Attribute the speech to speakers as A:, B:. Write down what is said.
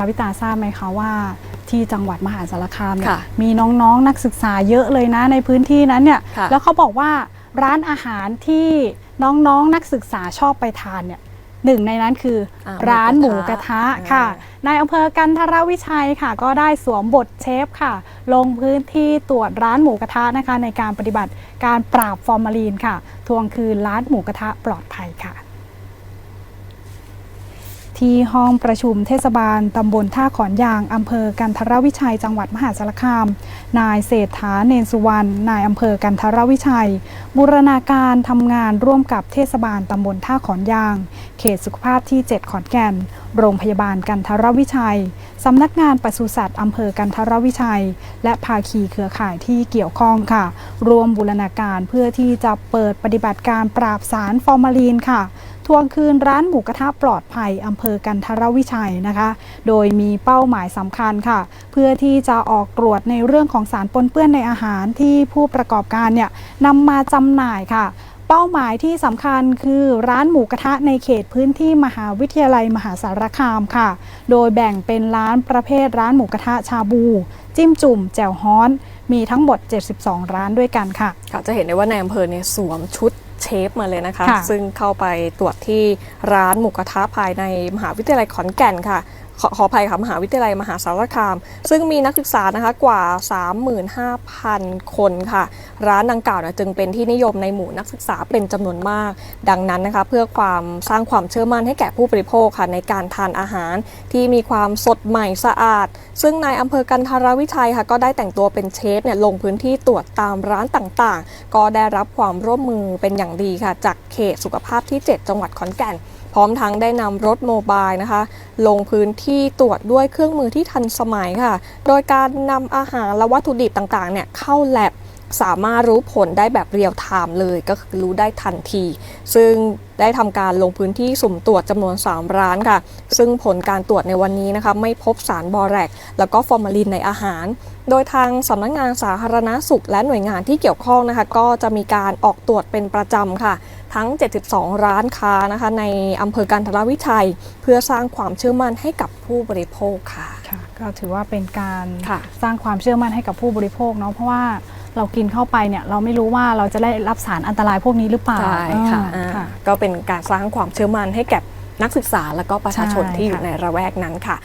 A: าวิตาทราบไหมคะว่า ที่จังหวัดมหาสารคามเนี่ย
B: ค่ะ
A: มีน้องๆนักศึกษาเยอะเลยนะในพื้นที่นั้นเนี่ย
B: ค่ะ
A: แล้วเขาบอกว่าร้านอาหารที่น้องๆนักศึกษาชอบไปทานเนี่ยหนึ่งในนั้นคืออาร้านห
B: หมู
A: มูก
B: ก
A: ระ
B: ระ
A: ทะ
B: ทะ
A: ค่ะ
B: อ่
A: นายอำเภอกันทรวิชัยค่ะ ก็ได้สวมบทเชฟค่ะ ลงพื้นที่ตรวจร้านหมูกระทะนะคะ ในการปฏิบัติการปราบฟอร์มาลีนค่ะ ทวงคืนร้านหมูกระทะปลอดภัยค่ะ ที่ห้องประชุมเทศบาลตำบลท่าขอนยางอำเภอกันทรวิชัย จังหวัดมหาสารคาม นายเศรษฐาเนนสุวรรณนายอำเภอกันทรวิชัย บูรณาการทำงานร่วมกับเทศบาลตำบลท่าขอนยาง เขตสุขภาพที่ 7 ขอนแก่น โรงพยาบาลกันทรวิชัยสำนักงานปศุสัตว์อำเภอกันทรวิชัย และภาคีเครือข่ายที่เกี่ยวข้องค่ะ รวมบูรณาการเพื่อที่จะเปิดปฏิบัติการปราบสารฟอร์มาลีนค่ะ ทวงคืนร้านหมูกระทะปลอดภัยอำเภอกันทรวิชัยนะคะ โดยมีเป้าหมายสำคัญค่ะ เพื่อที่จะออกตรวจในเรื่องของสารปนเปื้อนในอาหารที่ผู้ประกอบการเนี่ยนำมาจำหน่ายค่ะเป้าหมายที่สำคัญคือร้านหมูกระทะในเขตพื้นที่มหาวิทยาลัยมหาสารคามค่ะ โดยแบ่งเป็นร้านประเภทร้านหมูกระทะชาบู จิ้มจุ่ม แจ่วฮ้อน มีทั้งหมด 72 ร้านด้วยกันค่ะ
B: ค่ะจะเห็นได้ว่าในอำเภอเนี่ยสวมชุด เชฟมาเลยนะคะ
A: ค่ะ
B: ซึ่งเข้าไปตรวจที่ร้านหมูกระทะภายในมหาวิทยาลัยขอนแก่นค่ะ ขอขอภัยค่ะมหาวิทยาลัยมหาสารคาม ซึ่งมีนักศึกษานะคะกว่า 35,000 คนค่ะ ร้านดังกล่าวนะจึงเป็นที่นิยมในหมู่นักศึกษาเป็นจำนวนมาก ดังนั้นนะคะเพื่อความสร้างความเชื่อมั่นให้แก่ผู้บริโภคค่ะในการทานอาหารที่มีความสดใหม่สะอาด ซึ่งนายอำเภอกันทรวิชัยค่ะก็ได้แต่งตัวเป็นเชฟเนี่ยลงพื้นที่ตรวจตามร้านต่างๆ ก็ได้รับความร่วมมือเป็นอย่างดีค่ะ จากเขตสุขภาพที่ 7 จังหวัดขอนแก่น พร้อมทั้งได้นำรถโมบายนะคะ ลงพื้นที่ตรวจด้วยเครื่องมือที่ทันสมัยค่ะ โดยการนำอาหารและวัตถุดิบต่างๆเนี่ยเข้าแลบสามารถรู้ผลได้แบบเรียลไทม์เลยก็คือรู้ได้ทันที ซึ่งได้ทำการลงพื้นที่สุ่มตรวจจำนวน 3 ร้านค่ะ ซึ่งผลการตรวจในวันนี้นะคะไม่พบสารบอแรก แล้วก็ฟอร์มาลินในอาหาร โดยทางสำนักงานสาธารณาสุขและหน่วยงานที่เกี่ยวข้องนะคะ ก็จะมีการออกตรวจเป็นประจำค่ะ ทั้ง 72 ร้านค้านะคะ ในอำเภอกันทรวิชัย เพื่อสร้างความเชื่อมั่นให้กับผู้บริโภคค่ะ
A: ค่ะ ก็ถือว่าเป็นการ
B: ค่ะ
A: สร้างความเชื่อมั่นให้กับผู้บริโภคเนาะเพราะว่าเรากินเข้าไปเนี่ยเราไม่รู้ว่าเราจะได้รับสารอันตรายพวกนี้หรือเปล่า
B: ใช่ค่ะ
A: อ่า
B: อ่า
A: ค่ะ
B: ก็เป็นการสร้างความเชื่อมั่นให้แก่นักศึกษาและก็ประชาชน
A: ใช่
B: ที่อยู่
A: ค่ะ
B: ในระแวกนั้นค่ะ